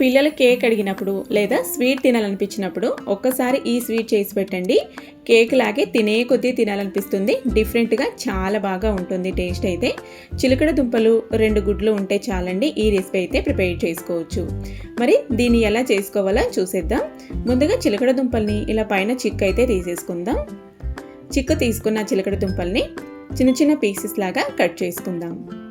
పిల్లలు కేక్ అడిగినప్పుడు లేదా స్వీట్ తినాలనిపించినప్పుడు ఒక్కసారి ఈ స్వీట్ చేసి పెట్టండి. కేక్ లాగే తినే కొద్దీ తినాలనిపిస్తుంది. డిఫరెంట్గా చాలా బాగా ఉంటుంది టేస్ట్ అయితే. చిలకడ దుంపలు రెండు గుడ్లు ఉంటే చాలండి. ఈ రెసిపీ అయితే ప్రిపేర్ చేసుకోవచ్చు. మరి దీన్ని ఎలా చేసుకోవాలో చూసేద్దాం. ముందుగా చిలకడ దుంపల్ని ఇలా పైన చిక్కు అయితే తీసేసుకుందాం. చిక్కు తీసుకున్న చిలకడ దుంపల్ని చిన్న చిన్న పీసెస్ లాగా కట్ చేసుకుందాం.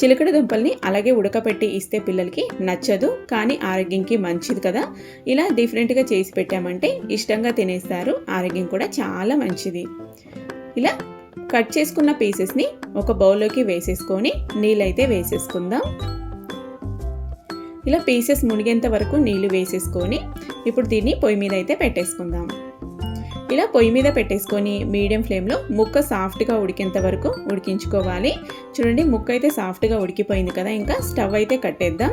చిలకడ దుంపల్ని అలాగే ఉడకపెట్టి ఇస్తే పిల్లలకి నచ్చదు కానీ ఆరోగ్యంకి మంచిది కదా. ఇలా డిఫరెంట్గా చేసి పెట్టామంటే ఇష్టంగా తినేస్తారు ఆరోగ్యం కూడా చాలా మంచిది. ఇలా కట్ చేసుకున్న పీసెస్ని ఒక బౌల్లోకి వేసేసుకొని నీళ్ళైతే వేసేసుకుందాం. ఇలా పీసెస్ మునిగేంత వరకు నీళ్ళు వేసేసుకొని ఇప్పుడు దీన్ని పొయ్యి మీద అయితే పెట్టేసుకుందాం. ఇలా పొయ్యి మీద పెట్టేసుకొని మీడియం ఫ్లేమ్లో ముక్క సాఫ్ట్గా ఉడికేంత వరకు ఉడికించుకోవాలి. చూడండి ముక్క అయితే సాఫ్ట్గా ఉడికిపోయింది కదా ఇంకా స్టవ్ అయితే కట్టేద్దాం.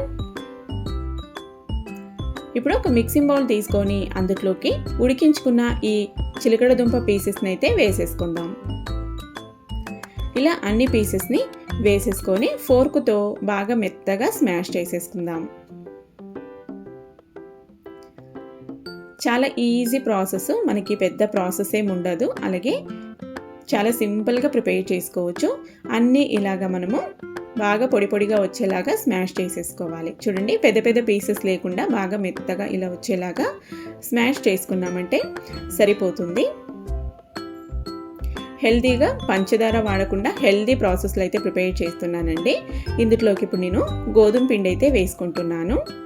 ఇప్పుడు ఒక మిక్సింగ్ బౌల్ తీసుకొని అందులోకి ఉడికించుకున్న ఈ చిలకడ దుంప పీసెస్ని అయితే వేసేసుకుందాం. ఇలా అన్ని పీసెస్ని వేసేసుకొని ఫోర్కుతో బాగా మెత్తగా స్మాష్ చేసేసుకుందాం. చాలా ఈజీ ప్రాసెస్ మనకి పెద్ద ప్రాసెస్ ఏమి ఉండదు. అలాగే చాలా సింపుల్గా ప్రిపేర్ చేసుకోవచ్చు. అన్నీ ఇలాగ మనము బాగా పొడి పొడిగా వచ్చేలాగా స్మాష్ చేసేసుకోవాలి. చూడండి పెద్ద పెద్ద పీసెస్ లేకుండా బాగా మెత్తగా ఇలా వచ్చేలాగా స్మాష్ చేసుకున్నామంటే సరిపోతుంది. హెల్దీగా పంచదార వాడకుండా హెల్దీ ప్రాసెస్లో అయితే ప్రిపేర్ చేస్తున్నానండి. ఇందులోకి ఇప్పుడు నేను గోధుమ పిండి అయితే వేసుకుంటున్నాను.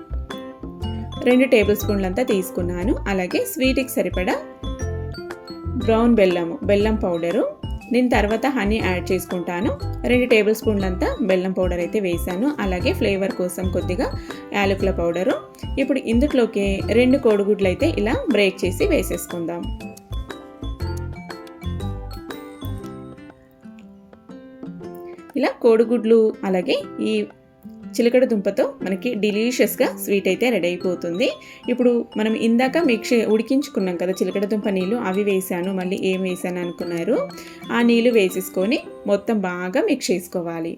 రెండు టేబుల్ స్పూన్లంతా తీసుకున్నాను. అలాగే స్వీట్కి సరిపడా బ్రౌన్ బెల్లము బెల్లం పౌడరు. నేను తర్వాత హనీ యాడ్ చేసుకుంటాను. రెండు టేబుల్ స్పూన్లంతా బెల్లం పౌడర్ అయితే వేసాను అలాగే ఫ్లేవర్ కోసం కొద్దిగా యాలకుల పౌడరు. ఇప్పుడు ఇందులోకి రెండు కోడిగుడ్లు అయితే ఇలా బ్రేక్ చేసి వేసేసుకుందాం. ఇలా కోడిగుడ్లు అలాగే ఈ చిలకడ దుంపతో మనకి డిలీషియస్గా స్వీట్ అయితే రెడీ అయిపోతుంది. ఇప్పుడు మనం ఇందాక మిక్స్ ఉడికించుకున్నాం కదా చిలకడ దుంప నీళ్ళు అవి వేసాను మళ్ళీ ఏం వేసాను అనుకున్నారు? ఆ నీళ్ళు వేసేసుకొని మొత్తం బాగా మిక్స్ చేసుకోవాలి.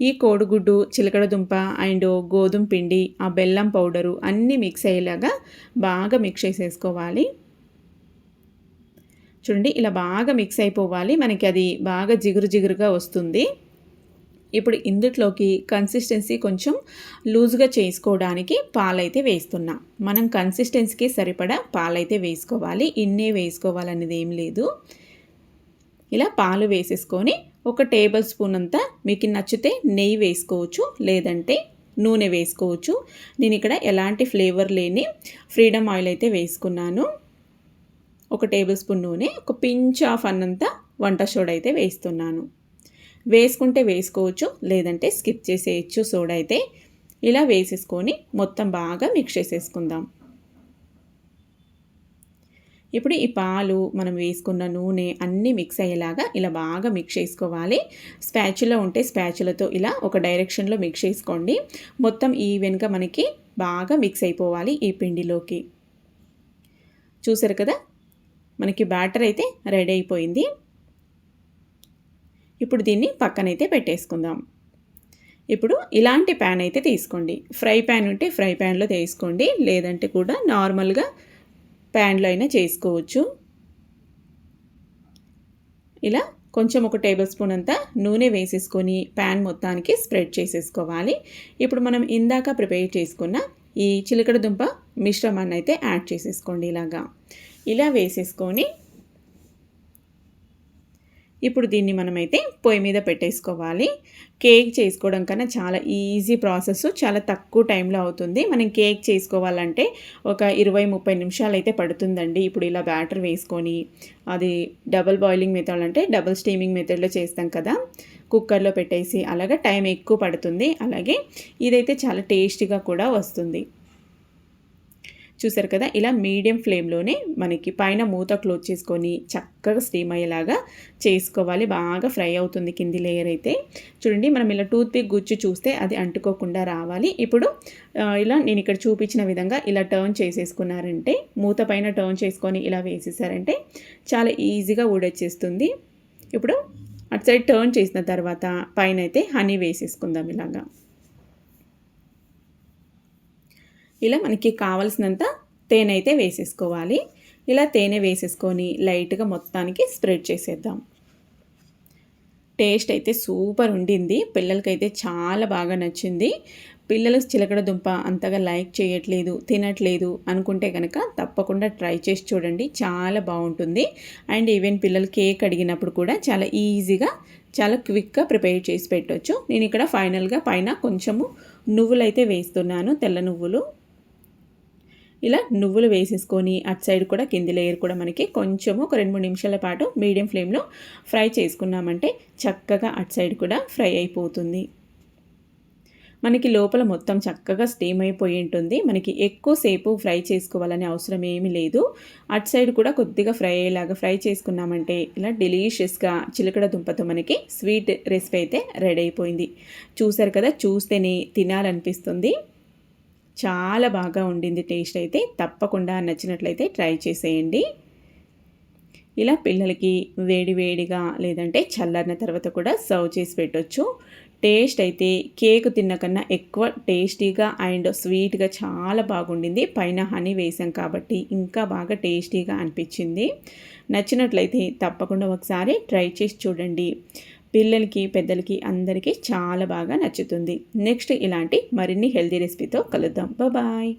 ఈ కోడిగుడ్డు చిలకడ దుంప అండ్ గోధుమ పిండి ఆ బెల్లం పౌడరు అన్నీ మిక్స్ అయ్యేలాగా బాగా మిక్స్ చేసేసుకోవాలి. చూడండి ఇలా బాగా మిక్స్ అయిపోవాలి. మనకి అది బాగా జిగురు జిగురుగా వస్తుంది. ఇప్పుడు ఇందుట్లోకి కన్సిస్టెన్సీ కొంచెం లూజ్గా చేసుకోవడానికి పాలైతే వేస్తున్నా. మనం కన్సిస్టెన్సీకి సరిపడా పాలైతే వేసుకోవాలి. ఇన్నే వేసుకోవాలనేది ఏం లేదు. ఇలా పాలు వేసేసుకొని ఒక టేబుల్ స్పూన్ అంతా మీకు నచ్చితే నెయ్యి వేసుకోవచ్చు లేదంటే నూనె వేసుకోవచ్చు. నేను ఇక్కడ ఎలాంటి ఫ్లేవర్ లేని ఫ్రీడమ్ ఆయిల్ అయితే వేసుకున్నాను. ఒక టేబుల్ స్పూన్ నూనె ఒక పించ్ ఆఫ్ అన్నంత వంట సోడా అయితే వేస్తున్నాను. వేసుకుంటే వేసుకోవచ్చు లేదంటే స్కిప్ చేసేయచ్చు సోడా అయితే. ఇలా వేసేసుకొని మొత్తం బాగా మిక్స్ చేసేసుకుందాం. ఇప్పుడు ఈ పాలు మనం వేసుకున్న నూనె అన్నీ మిక్స్ అయ్యేలాగా ఇలా బాగా మిక్స్ చేసుకోవాలి. స్పాచులో ఉంటే స్పాచులతో ఇలా ఒక డైరెక్షన్లో మిక్స్ చేసుకోండి. మొత్తం ఈవెన్గా మనకి బాగా మిక్స్ అయిపోవాలి ఈ పిండిలోకి. చూసారు కదా? మనకి బ్యాటర్ అయితే రెడీ అయిపోయింది. ఇప్పుడు దీన్ని పక్కనైతే పెట్టేసుకుందాం. ఇప్పుడు ఇలాంటి ప్యాన్ అయితే తీసుకోండి. ఫ్రై ప్యాన్ ఉంటే ఫ్రై ప్యాన్లో తీసుకోండి. లేదంటే కూడా నార్మల్గా ప్యాన్లో అయినా చేసుకోవచ్చు. ఇలా కొంచెం ఒక టేబుల్ స్పూన్ అంతా నూనె వేసేసుకొని ప్యాన్ మొత్తానికి స్ప్రెడ్ చేసేసుకోవాలి. ఇప్పుడు మనం ఇందాక ప్రిపేర్ చేసుకున్న ఈ చిలకడ దుంప మిశ్రమాన్ని అయితే యాడ్ చేసేసుకోండి ఇలాగా. ఇలా వేసేసుకొని ఇప్పుడు దీన్ని మనమైతే పొయ్యి మీద పెట్టేసుకోవాలి. కేక్ చేసుకోవడం కన్నా చాలా ఈజీ ప్రాసెస్ చాలా తక్కువ టైంలో అవుతుంది. మనం కేక్ చేసుకోవాలంటే ఒక ఇరవై ముప్పై నిమిషాలు అయితే పడుతుందండి. ఇప్పుడు ఇలా బ్యాటర్ వేసుకొని అది డబుల్ బాయిలింగ్ మెథడ్ అంటే డబుల్ స్టీమింగ్ మెథడ్లో చేస్తాం కదా. కుక్కర్లో పెట్టేసి అలాగే టైం ఎక్కువ పడుతుంది. అలాగే ఇదైతే చాలా టేస్టీగా కూడా వస్తుంది. చూసారు కదా ఇలా మీడియం ఫ్లేమ్లోనే మనకి పైన మూత క్లోజ్ చేసుకొని చక్కగా స్టీమ్ అయ్యేలాగా చేసుకోవాలి. బాగా ఫ్రై అవుతుంది కింది లేయర్ అయితే. చూడండి మనం ఇలా టూత్ పిక్ గుచ్చి చూస్తే అది అంటుకోకుండా రావాలి. ఇప్పుడు ఇలా నేను ఇక్కడ చూపించిన విధంగా ఇలా టర్న్ చేసేసుకున్నారంటే మూత పైన టర్న్ చేసుకొని ఇలా వేసేసారంటే చాలా ఈజీగా ఊడొచ్చేస్తుంది. ఇప్పుడు అటు సైడ్ టర్న్ చేసిన తర్వాత పైన అయితే హనీ వేసేసుకుందాం ఇలాగా. ఇలా మనకి కావలసినంత తేనె అయితే వేసేసుకోవాలి. ఇలా తేనె వేసేసుకొని లైట్గా మొత్తానికి స్ప్రెడ్ చేసేద్దాం. టేస్ట్ అయితే సూపర్ ఉండింది. పిల్లలకైతే చాలా బాగా నచ్చింది. పిల్లలు చిలకడ దుంప అంతగా లైక్ చేయట్లేదు తినట్లేదు అనుకుంటే కనుక తప్పకుండా ట్రై చేసి చూడండి. చాలా బాగుంటుంది. అండ్ ఈవెన్ పిల్లలు కేక్ అడిగినప్పుడు కూడా చాలా ఈజీగా చాలా క్విక్గా ప్రిపేర్ చేసి పెట్టవచ్చు నేను ఇక్కడ ఫైనల్గా పైన కొంచెము నువ్వులు అయితే వేస్తున్నాను. తెల్ల నువ్వులు. ఇలా నువ్వులు వేసేసుకొని అటు సైడ్ కూడా కింది లేయర్ కూడా మనకి కొంచెము ఒక రెండు మూడు నిమిషాల పాటు మీడియం ఫ్లేమ్లో ఫ్రై చేసుకున్నామంటే చక్కగా అటు సైడ్ కూడా ఫ్రై అయిపోతుంది. మనకి లోపల మొత్తం చక్కగా స్టీమ్ అయిపోయి ఉంటుంది. మనకి ఎక్కువసేపు ఫ్రై చేసుకోవాలని అవసరం ఏమీ లేదు. అటు సైడ్ కూడా కొద్దిగా ఫ్రై అయ్యేలాగా ఫ్రై చేసుకున్నామంటే ఇలా డెలీషియస్గా చిలకడ దుంపతో మనకి స్వీట్ రెసిపీ అయితే రెడీ అయిపోయింది. చూసారు కదా? చూస్తేనే తినాలనిపిస్తుంది. చాలా బాగా ఉండింది టేస్ట్ అయితే. తప్పకుండా నచ్చినట్లయితే ట్రై చేసేయండి. ఇలా పిల్లలకి వేడి వేడిగా లేదంటే చల్లారిన తర్వాత కూడా సర్వ్ చేసి పెట్టవచ్చు టేస్ట్ అయితే కేక్ తిన్న కన్నా ఎక్కువ టేస్టీగా అండ్ స్వీట్గా చాలా బాగుండింది. పైన హనీ వేసాం కాబట్టి ఇంకా బాగా టేస్టీగా అనిపించింది. నచ్చినట్లయితే తప్పకుండా ఒకసారి ట్రై చేసి చూడండి. పిల్లలకి పెద్దలకి అందరికీ చాలా బాగా నచ్చుతుంది. నెక్స్ట్ ఇలాంటి మరిన్ని హెల్దీ రెసిపీతో కలుద్దాం. బాయ్.